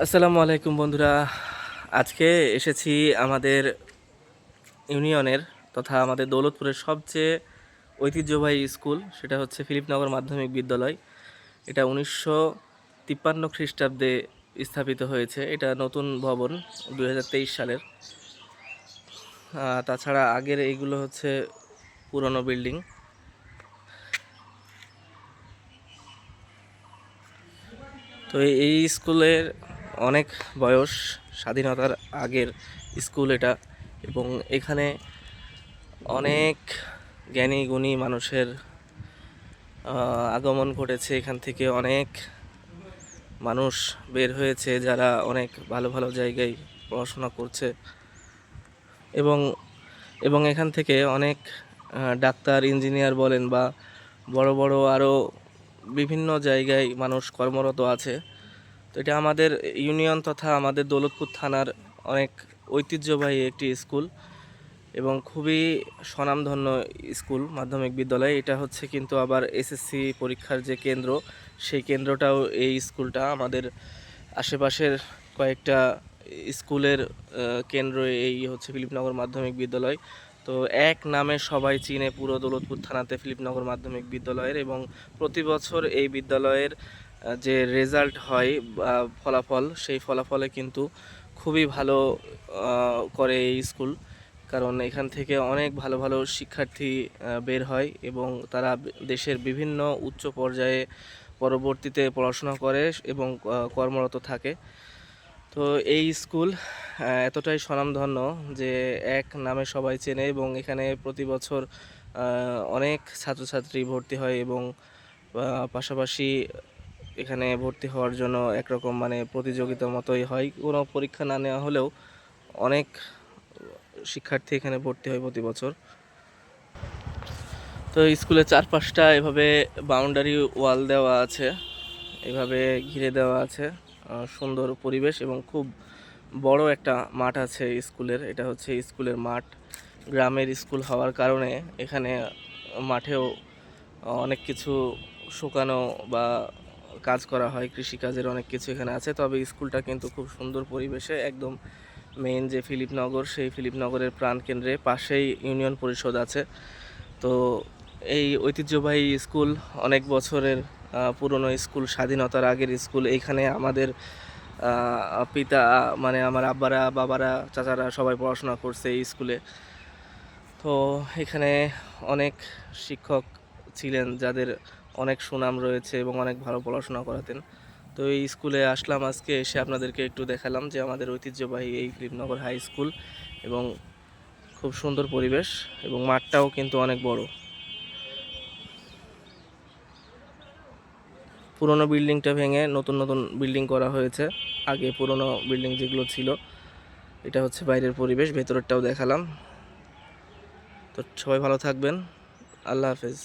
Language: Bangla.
আসসালামু আলাইকুম বন্ধুরা। আজকে এসেছি আমাদের ইউনিয়নের তথা আমাদের দৌলতপুরের সবচেয়ে ঐতিহ্যবাহী স্কুল, সেটা হচ্ছে ফিলিপনগর মাধ্যমিক বিদ্যালয়। এটা উনিশশো তিপ্পান্ন খ্রিস্টাব্দে স্থাপিত হয়েছে। এটা নতুন ভবন দু হাজার তেইশ সালের। তাছাড়া আগের এইগুলো হচ্ছে পুরনো বিল্ডিং। তো এই- এই স্কুলের অনেক বয়স স্বাধীনতার আগের স্কুল এটা এবং এখানে অনেক জ্ঞানী গুণী মানুষের আগমন ঘটেছে। এখান থেকে অনেক মানুষ বের হয়েছে যারা অনেক ভালো ভালো জায়গায় পড়াশোনা করছে এবং এবং এখান থেকে অনেক ডাক্তার, ইঞ্জিনিয়ার বলেন বা বড় বড় আরও বিভিন্ন জায়গায় মানুষ কর্মরত আছে। তো এটা আমাদের ইউনিয়ন তথা আমাদের দৌলতপুর থানার অনেক ঐতিহ্যবাহী একটি স্কুল এবং খুবই স্বনামধন্য স্কুল মাধ্যমিক বিদ্যালয়। এটা হচ্ছে কিন্তু আবার এসএসসি পরীক্ষার যে কেন্দ্র, সেই কেন্দ্রটাও এই স্কুলটা। আমাদের আশেপাশের কয়েকটা স্কুলের কেন্দ্র এই হচ্ছে ফিলিপনগর মাধ্যমিক বিদ্যালয়। তো এক নামে সবাই চিনে পুরো দৌলতপুর থানাতে ফিলিপনগর মাধ্যমিক বিদ্যালয়ের এবং প্রতি বছর এই বিদ্যালয়ের যে রেজাল্ট হয় বা ফলাফল, সেই ফলাফলে কিন্তু খুবই ভালো করে এই স্কুল কারণ এখান থেকে অনেক ভালো ভালো শিক্ষার্থী বের হয় এবং তারা দেশের বিভিন্ন উচ্চ পর্যায়ে পরবর্তীতে পড়াশোনা করে এবং কর্মরত থাকে। তো এই স্কুল এতটাই স্বনামধন্য যে এক নামে সবাই চেনে এবং এখানে প্রতি বছর অনেক ছাত্রছাত্রী ভর্তি হয় এবং পাশাপাশি এখানে ভর্তি হওয়ার জন্য একরকম মানে প্রতিযোগিতার মতোই হয়। কোনো পরীক্ষা না নেওয়া হলেও অনেক শিক্ষার্থী এখানে ভর্তি হয় প্রতি বছর। তো স্কুলের চারপাশটা এভাবে বাউন্ডারি ওয়াল দেওয়া আছে, এভাবে ঘিরে দেওয়া আছে। সুন্দর পরিবেশ এবং খুব বড় একটা মাঠ আছে স্কুলের, এটা হচ্ছে স্কুলের মাঠ। গ্রামের স্কুল হওয়ার কারণে এখানে মাঠেও অনেক কিছু শুকানো বা কাজ করা হয়, কৃষিকাজের অনেক কিছু এখানে আছে, তবে স্কুলটা কিন্তু খুব সুন্দর পরিবেশে, একদম মেইন যে ফিলিপনগর, সেই ফিলিপনগরের প্রাণকেন্দ্রে পাশেই ইউনিয়ন পরিষদ আছে। তো এই ঐতিহ্যবাহী স্কুল, অনেক বছরের পুরনো স্কুল, স্বাধীনতার আগের স্কুল এইখানে আমাদের পিতা মানে আমার আব্বারা, বাবারা, চাচারা সবাই পড়াশোনা করছে এই স্কুলে। তো এখানে অনেক শিক্ষক ছিলেন যাদের অনেক সুনাম রয়েছে এবং অনেক ভালো পড়াশোনা করাতেন। তো এই স্কুলে আসলাম আজকে, এসে আপনাদেরকে একটু দেখালাম যে আমাদের ঐতিহ্যবাহী এই ফিলিপনগর হাই স্কুল এবং খুব সুন্দর পরিবেশ এবং মাঠটাও কিন্তু অনেক বড়। পুরনো বিল্ডিংটা ভেঙে নতুন নতুন বিল্ডিং করা হয়েছে। আগে পুরনো বিল্ডিং যেগুলো ছিল, এটা হচ্ছে বাইরের পরিবেশ, ভেতরেরটাও দেখালাম। তো সবাই ভালো থাকবেন। আল্লাহ হাফেজ।